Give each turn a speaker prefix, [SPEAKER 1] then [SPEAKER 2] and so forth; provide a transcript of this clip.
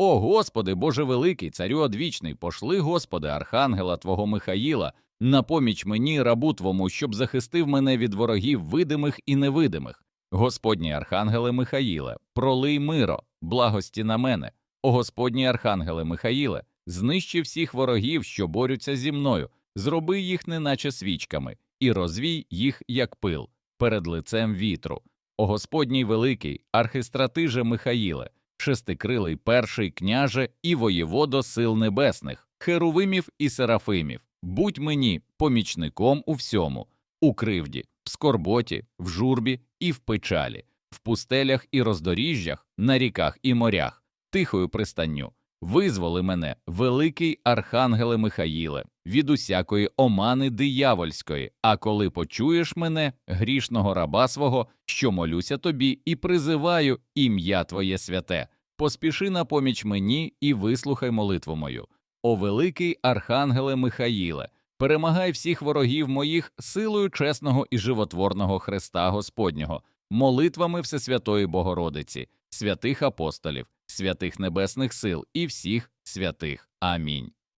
[SPEAKER 1] О Господи, Боже великий, царю одвічний, пошли, Господи, архангела Твого Михаїла, на поміч мені, рабу Твому, щоб захистив мене від ворогів видимих і невидимих. Господній архангеле Михаїле, пролий миро, благості на мене. О Господній архангеле Михаїле, знищи всіх ворогів, що борються зі мною, зроби їх неначе свічками, і розвій їх, як пил, перед лицем вітру. О Господній великий, архистратиже Михаїле, шестикрилий перший княже і воєводо сил небесних, херувимів і серафимів, будь мені помічником у всьому, у кривді, в скорботі, в журбі і в печалі, в пустелях і роздоріжжях, на ріках і морях, тихою пристанню. Визволи мене, великий архангеле Михаїле, від усякої омани диявольської, а коли почуєш мене, грішного раба свого, що молюся тобі і призиваю ім'я Твоє святе, поспіши на поміч мені і вислухай молитву мою. О великий архангеле Михаїле, перемагай всіх ворогів моїх силою чесного і животворного Христа Господнього, молитвами Всесвятої Богородиці, святих апостолів, святих небесних сил і всіх святих. Амінь.